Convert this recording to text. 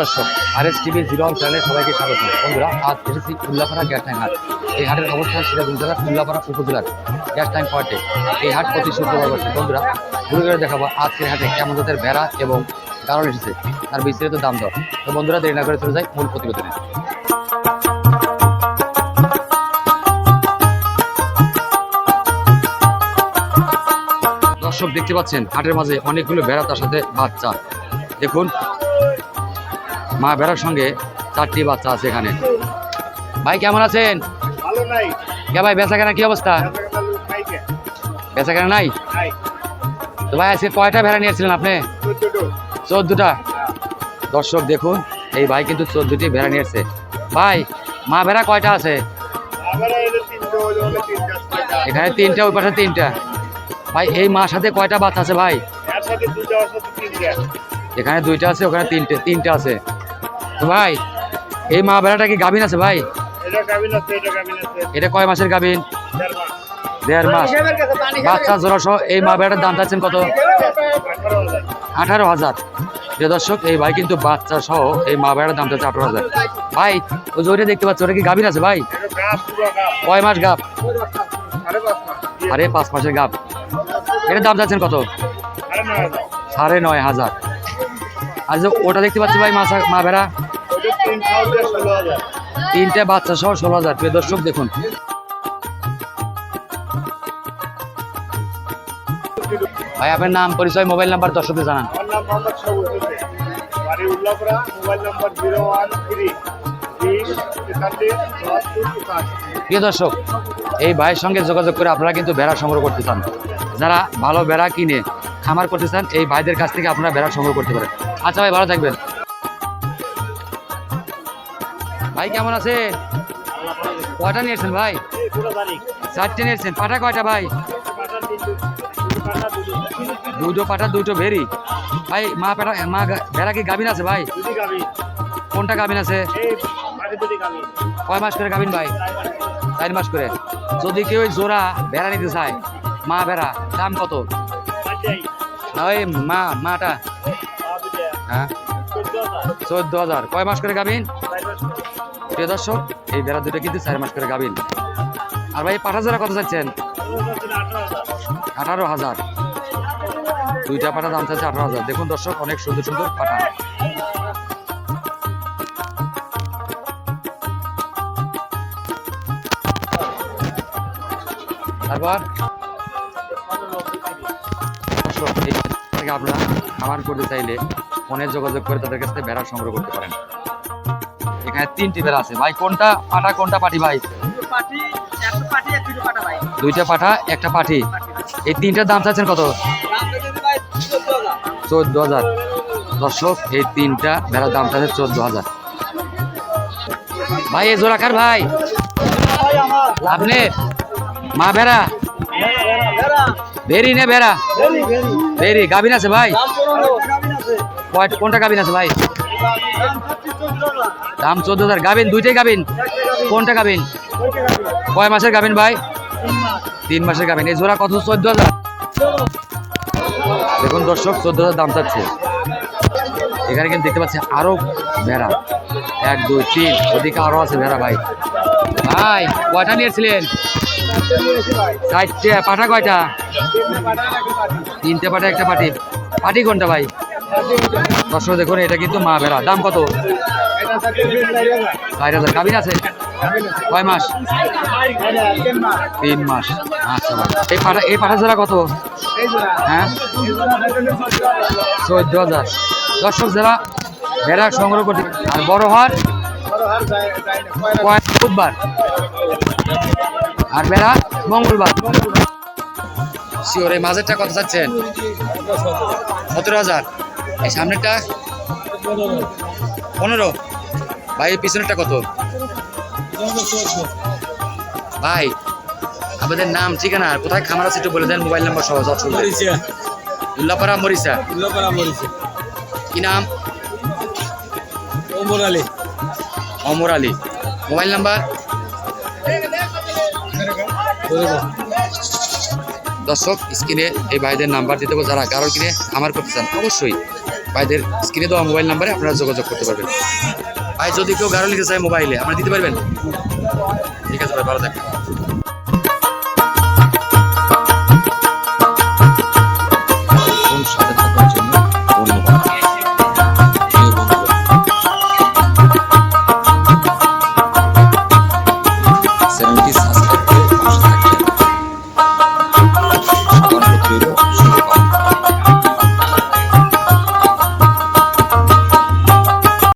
দর্শক আর S TV zero one চ্যানেলে সবাইকে স্বাগত। বন্ধুরা, আজ এসেছি উল্লাপাড়া গ্যাস ট্যাং হাট। এই হাটের অবস্থান সিরাজগঞ্জ জেলার উল্লাপাড়া উপজেলার গ্যাস ট্যাং পয়েন্টে এই হাট প্রতি শুক্রবার বসে। বন্ধুরা, ঘুরে ঘুরে দেখাবো আজকের হাটে কেমন জাতের ভেড়া এবং কারণ এসেছে, তার বিস্তারিত দাম দর। তো বন্ধুরা, দেরি না করে চলে যায় মূল প্রতিবেদনে। দর্শক, দেখতে পাচ্ছেন, হাটের মাঝে অনেকগুলো বেড়া তার সাথে বাচ্চা। দেখুন মা ভেড়ার সঙ্গে চারটি বাচ্চা আছে এখানে। ভাই কেমন আছেন? কে ভাই বেচা কেনা কি অবস্থা? বেচা কেনা নাই। তো ভাই আজকে কয়টা ভেড়া নিয়েছিলেন আপনি? চোদ্দটো। দর্শক দেখুন এই ভাই কিন্তু চোদ্দটি ভেড়া নিয়ে এসছে ভাই মা ভেড়া কয়টা আছে? এখানে তিনটা ওই পাশে তিনটা। ভাই এই মার সাথে কয়টা বাচ্চা আছে ভাই। এখানে দুইটা আছে ওখানে তিনটে তিনটা আছে। ভাই এই মা ভেড়াটা কি গাভিন আছে ভাই এটা এটা। এটা কয় মাসের গাভিন দেড় মাস। বাচ্চা জোড়া সহ এই মা ভেড়াটার দাম চাচ্ছেন কত আঠারো হাজার। প্রিয় দর্শক এই ভাই কিন্তু বাচ্চা সহ এই মা ভেড়ার দাম চাচ্ছে আঠারো হাজার ভাই ওই যে ওইটা দেখতে পাচ্ছ ওটা কি গাভিন আছে ভাই এটা। কয় মাস মাস। আরে পাঁচ মাসের গাপ এটার দাম চাচ্ছেন কত সাড়ে নয় হাজার। সাড়ে নয় হাজার আর যে ওটা দেখতে পাচ্ছি ভাই মাছা মা ভেড়া তিনটে বাচ্চা সহ ষোলো হাজার। প্রিয় দর্শক দেখুন। ভাই আপনার নাম পরিচয় মোবাইল নাম্বার দর্শকদের জানান। প্রিয় দর্শক এই ভাইয়ের সঙ্গে যোগাযোগ করে আপনারা কিন্তু ভেড়া সংগ্রহ করতে চান। যারা ভালো ভেড়া কিনে খামার করতে চান এই ভাইদের কাছ থেকে আপনারা ভেড়া সংগ্রহ করতে পারেন। আচ্ছা ভাই ভালো থাকবেন। ভাই, কেমন আছে কয়টা নিয়েছেন ভাই চারটে নিয়েছেন পাটা কয়টা ভাই দুটো পাটা, দুটো। ভেরি ভাই, মা পেটা মা ভেড়া কি গাভিন আছে ভাই কোনটা গাভিন আছে। কয় মাস করে গাভিন ভাই চার মাস করে যদি কেউ জোড়া ভেড়া নিতে চায়, মা ভেড়া, দাম কত। ওই মা, মাটা হ্যাঁ চোদ্দ হাজার। কয় মাস করে গাভিন। প্রিয় দর্শক, এই ভেড়া দুটো কিন্তু চার মাস করে আর ভাই পাঠা জোড়া কত চাচ্ছেন? আঠারো হাজার। দুইটা পাঠা দাম চাচ্ছে আঠারো হাজার। দেখুন দর্শক, অনেক সুন্দর সুন্দর পাঠা। তারপর? আপনারা খামার করতে চাইলে ফোনে যোগাযোগ করে তাদের কাছ থেকে ভেড়া সংগ্রহ করতে পারেন। এখানে তিনটি ভেড়া আছে। ভাই কোনটা পাঠা কোনটা পাটি, ভাই। দুইটা পাঠা একটা পাঠি এই তিনটার দাম চাচ্ছেন কত? চোদ্দ হাজার। দর্শক এই তিনটা ভেড়ার দাম চাচ্ছে চোদ্দ হাজার। ভাই এ জোড়া কার ভাই। আপনি মা ভেড়া? ভেড়া। ভেরি নে ভেড়া? ভেরি, গাভিন আছে ভাই? কোনটা গাভিন আছে ভাই? দাম চোদ্দ হাজার। গাভিন দুইটাই গাভীন, কোনটা গাভীন। কয় মাসের গাভিন ভাই? তিন মাসের গাভিন এই জোড়া কত? চোদ্দ হাজার। দেখুন দর্শক চোদ্দ হাজার দাম চাচ্ছে। এখানে কিন্তু দেখতে পাচ্ছি আরও ভেড়া। এক দুই তিন ওদিকে আরও আছে ভেড়া ভাই। ভাই কয়টা নিয়েছিলেন? চারটে। পাঠা কয়টা? তিনটে পাঠা একটা পাটি পাটি কোনটা ভাই? দর্শক দেখুন এটা কিন্তু মা ভেড়া। দাম কত? চারি হাজার। গাভিন আছে? কয় মাস? তিন মাস। আচ্ছা এই পাঠা এই পাঠা জোড়া কত? হ্যাঁ? চোদ্দ হাজার। দর্শক যারা ভেড়া সংগ্রহ করতে আর বড় হার বুধবার। আর বেড়া মঙ্গলবার। শিওর, এই মাঝেরটা কত চাচ্ছেন সতেরো হাজার। এই সামনেরটা? পনেরো। ভাই এই পিছনেরটা কত? ভাই আপনাদের নাম ঠিকানা আর কোথায় খামার আছে একটু বলে দেন মোবাইল নাম্বার সহ দর্শক উল্লাপাড়া মরিচা। উল্লাপাড়া মরিচা। কি নাম? ওমর আলী। অমর আলী। Mobile number? দর্শক স্ক্রিনে এই ভাইদের নাম্বার দিতে হবে। যারা কারোর কিনে আমার করতে চান অবশ্যই ভাইদের স্ক্রিনে দেওয়া মোবাইল নাম্বারে আপনারা যোগাযোগ করতে পারবেন। ভাই, যদি কেউ গাড়ি লিখে চায় মোবাইলে আপনি দিতে পারবেন? ঠিক আছে ভাই, ভালো থাকেন চ্যানেলটি